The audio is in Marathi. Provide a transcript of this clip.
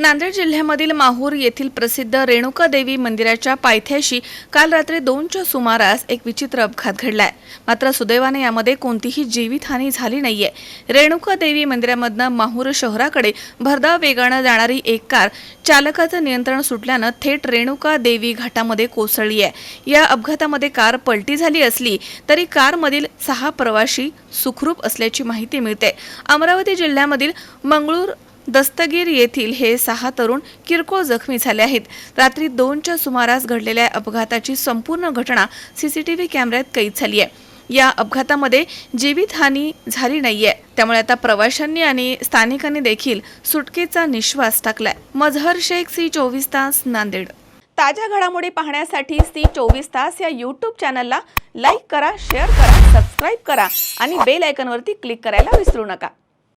नांदेड जिल्ह्यामधील माहूर येथील प्रसिद्ध रेणुका देवी मंदिराच्या पायथ्याशी काल रात्री दोनच्या सुमारास एक विचित्र अपघात घडलाय. मात्र सुदैवाने यामध्ये कोणतीही जीवितहानी झाली नाहीये. रेणुका देवी मंदिरामधनं माहूर शहराकडे भरधाव वेगानं जाणारी एक कार चालकाचं नियंत्रण सुटल्यानं थेट रेणुका देवी घाटामध्ये कोसळली आहे या अपघातामध्ये कार पलटी झाली असली तरी कारमधील सहा प्रवाशी सुखरूप असल्याची माहिती मिळते. अमरावती जिल्ह्यामधील मंगळूर दस्तगीर येथील हे सहा तरुण किरकोळ जखमी झाले आहेत. रात्री दोनच्या सुमारास घडलेल्या अपघाताची संपूर्ण घटना सीसीटीव्ही कॅमेऱ्यात कैद झाली आहे. या अपघातामध्ये जीवितहानी झाली नाहीये. त्यामुळे आता प्रवाशांनी आणि स्थानिकांनी देखील सुटकेचा निश्वास टाकलाय. मझहर शेख सी चोवीस तास नांदेड. ताज्या घडामोडी पाहण्यासाठी सी चोवीस तास या यूट्यूब चॅनलला लाईक करा शेअर करा सबस्क्राईब करा आणि बेल आयकॉनवरती क्लिक करायला विसरू नका.